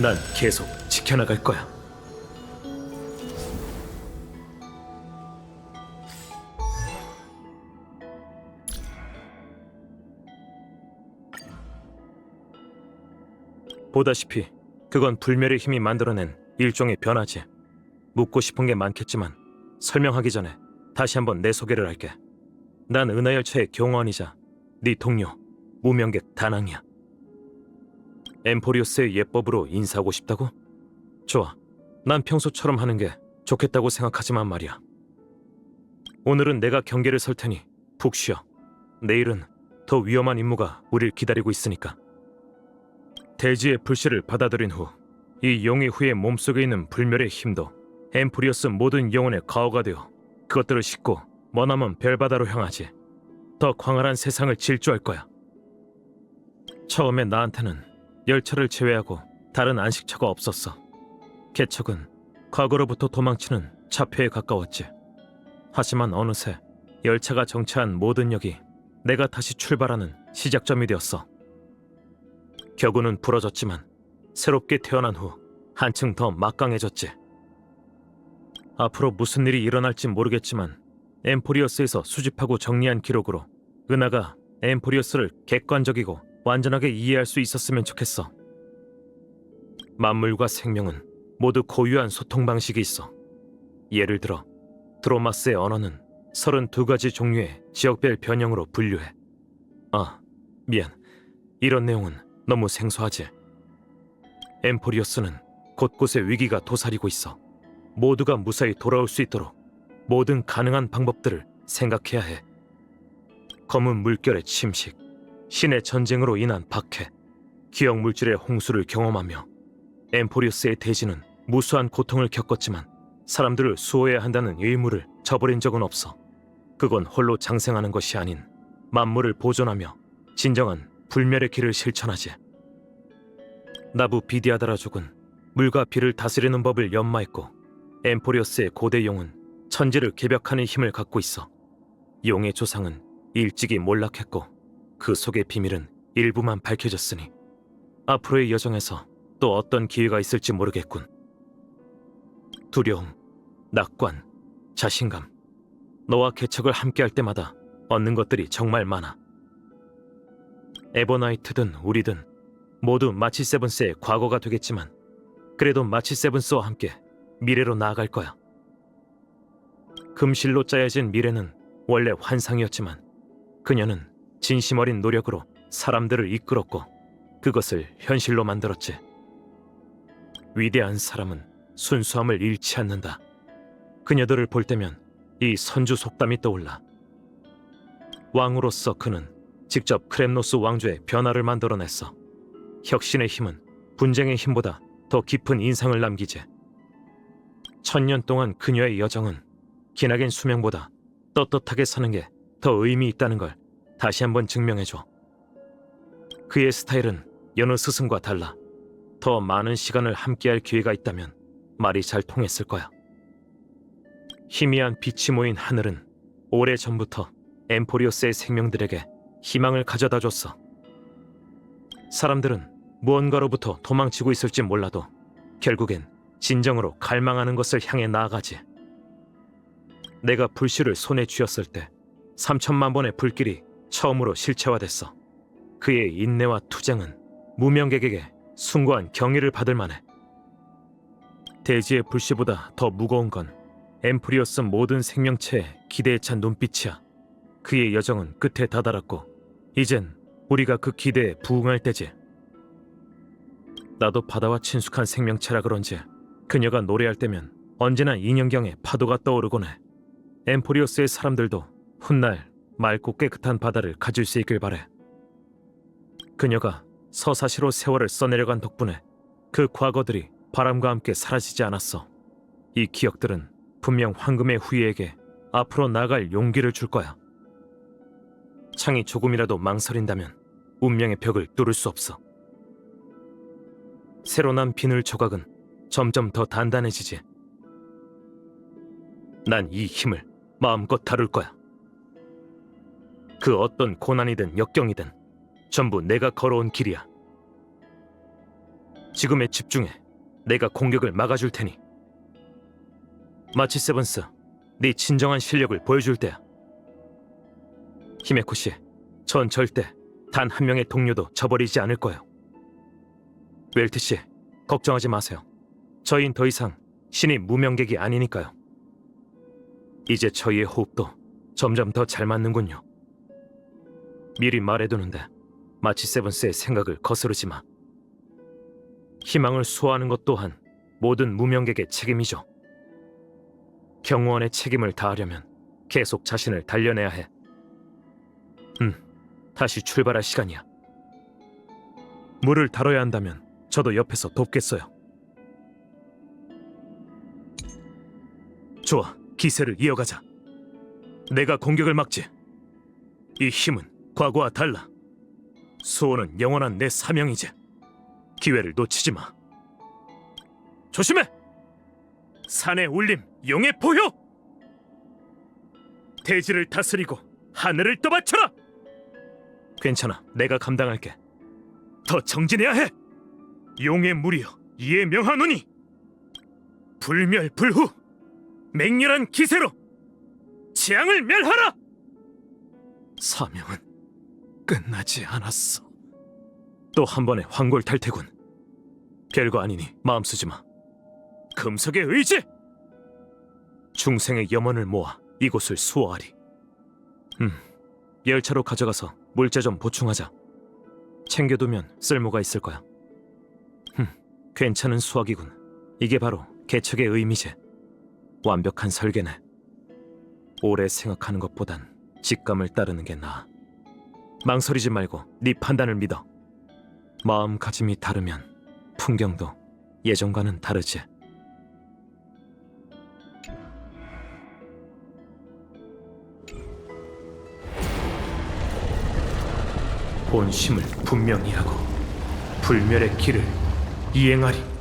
난 계속 지켜나갈 거야. 보다시피 그건 불멸의 힘이 만들어낸 일종의 변화지. 묻고 싶은 게 많겠지만 설명하기 전에 다시 한번 내 소개를 할게. 난 은하열차의 경호원이자 네 동료 무명객 다낭이야. 엠포리오스의 예법으로 인사하고 싶다고? 좋아. 난 평소처럼 하는 게 좋겠다고 생각하지만 말이야. 오늘은 내가 경계를 설 테니 푹 쉬어. 내일은 더 위험한 임무가 우릴 기다리고 있으니까. 대지의 불씨를 받아들인 후 이 용의 후의 몸속에 있는 불멸의 힘도 엠프리오스 모든 영혼의 가오가 되어 그것들을 싣고 머나먼 별바다로 향하지. 더 광활한 세상을 질주할 거야. 처음에 나한테는 열차를 제외하고 다른 안식처가 없었어. 개척은 과거로부터 도망치는 차표에 가까웠지. 하지만 어느새 열차가 정차한 모든 역이 내가 다시 출발하는 시작점이 되었어. 격우는 부러졌지만 새롭게 태어난 후 한층 더 막강해졌지. 앞으로 무슨 일이 일어날지 모르겠지만 엠포리어스에서 수집하고 정리한 기록으로 은하가 엠포리어스를 객관적이고 완전하게 이해할 수 있었으면 좋겠어. 만물과 생명은 모두 고유한 소통 방식이 있어. 예를 들어 드로마스의 언어는 32가지 종류의 지역별 변형으로 분류해. 아, 미안. 이런 내용은 너무 생소하지. 엠포리어스는 곳곳에 위기가 도사리고 있어. 모두가 무사히 돌아올 수 있도록 모든 가능한 방법들을 생각해야 해. 검은 물결의 침식, 신의 전쟁으로 인한 박해, 기억 물질의 홍수를 경험하며 엠포리우스의 대지는 무수한 고통을 겪었지만 사람들을 수호해야 한다는 의무를 저버린 적은 없어. 그건 홀로 장생하는 것이 아닌 만물을 보존하며 진정한 불멸의 길을 실천하지. 나부 비디아다라족은 물과 비를 다스리는 법을 연마했고 엠포리어스의 고대 용은 천지를 개벽하는 힘을 갖고 있어. 용의 조상은 일찍이 몰락했고 그 속의 비밀은 일부만 밝혀졌으니 앞으로의 여정에서 또 어떤 기회가 있을지 모르겠군. 두려움, 낙관, 자신감. 너와 개척을 함께할 때마다 얻는 것들이 정말 많아. 에버나이트든 우리든 모두 마치 세븐스의 과거가 되겠지만 그래도 마치 세븐스와 함께 미래로 나아갈 거야. 금실로 짜여진 미래는 원래 환상이었지만 그녀는 진심 어린 노력으로 사람들을 이끌었고 그것을 현실로 만들었지. 위대한 사람은 순수함을 잃지 않는다. 그녀들을 볼 때면 이 선주 속담이 떠올라. 왕으로서 그는 직접 크렘노스 왕조의 변화를 만들어냈어. 혁신의 힘은 분쟁의 힘보다 더 깊은 인상을 남기지. 천년 동안 그녀의 여정은 기나긴 수명보다 떳떳하게 사는 게 더 의미 있다는 걸 다시 한번 증명해줘. 그의 스타일은 여느 스승과 달라. 더 많은 시간을 함께할 기회가 있다면 말이 잘 통했을 거야. 희미한 빛이 모인 하늘은 오래 전부터 엠포리오스의 생명들에게 희망을 가져다 줬어. 사람들은 무언가로부터 도망치고 있을지 몰라도 결국엔 진정으로 갈망하는 것을 향해 나아가지. 내가 불씨를 손에 쥐었을 때 3천만 번의 불길이 처음으로 실체화됐어. 그의 인내와 투쟁은 무명객에게 숭고한 경의를 받을 만해. 대지의 불씨보다 더 무거운 건 엠프리오스 모든 생명체의 기대에 찬 눈빛이야. 그의 여정은 끝에 다다랐고 이젠 우리가 그 기대에 부응할 때지. 나도 바다와 친숙한 생명체라 그런지 그녀가 노래할 때면 언제나 인형경에 파도가 떠오르곤 해. 엠포리오스의 사람들도 훗날 맑고 깨끗한 바다를 가질 수 있길 바래. 그녀가 서사시로 세월을 써내려간 덕분에 그 과거들이 바람과 함께 사라지지 않았어. 이 기억들은 분명 황금의 후예에게 앞으로 나갈 용기를 줄 거야. 창이 조금이라도 망설인다면 운명의 벽을 뚫을 수 없어. 새로 난 비늘 조각은 점점 더 단단해지지. 난 이 힘을 마음껏 다룰 거야. 그 어떤 고난이든 역경이든 전부 내가 걸어온 길이야. 지금에 집중해. 내가 공격을 막아줄 테니. 마치 세븐스, 네 진정한 실력을 보여줄 때야. 히메코 씨, 전 절대 단 한 명의 동료도 저버리지 않을 거예요. 웰트 씨, 걱정하지 마세요. 저희는 더 이상 신이 무명객이 아니니까요. 이제 저희의 호흡도 점점 더 잘 맞는군요. 미리 말해두는데 마치 세븐스의 생각을 거스르지 마. 희망을 수호하는 것 또한 모든 무명객의 책임이죠. 경호원의 책임을 다하려면 계속 자신을 단련해야 해. 음, 다시 출발할 시간이야. 물을 다뤄야 한다면 저도 옆에서 돕겠어요. 좋아, 기세를 이어가자. 내가 공격을 막지. 이 힘은 과거와 달라. 수호는 영원한 내 사명이지. 기회를 놓치지 마. 조심해! 산의 울림, 용의 포효! 대지를 다스리고 하늘을 떠받쳐라! 괜찮아, 내가 감당할게. 더 정진해야 해! 용의 무리여, 이에 명하노니! 불멸 불후! 맹렬한 기세로! 재앙을 멸하라! 사명은 끝나지 않았어. 또 한 번의 황골 탈퇴군. 별거 아니니 마음 쓰지 마. 금석의 의지. 중생의 염원을 모아 이곳을 수호하리. 음, 열차로 가져가서 물자 좀 보충하자. 챙겨두면 쓸모가 있을 거야. 흠, 괜찮은 수학이군. 이게 바로 개척의 의미지. 완벽한 설계네. 오래 생각하는 것보단 직감을 따르는 게 나아. 망설이지 말고 네 판단을 믿어. 마음가짐이 다르면 풍경도 예전과는 다르지. 본심을 분명히 하고 불멸의 길을 이행하리.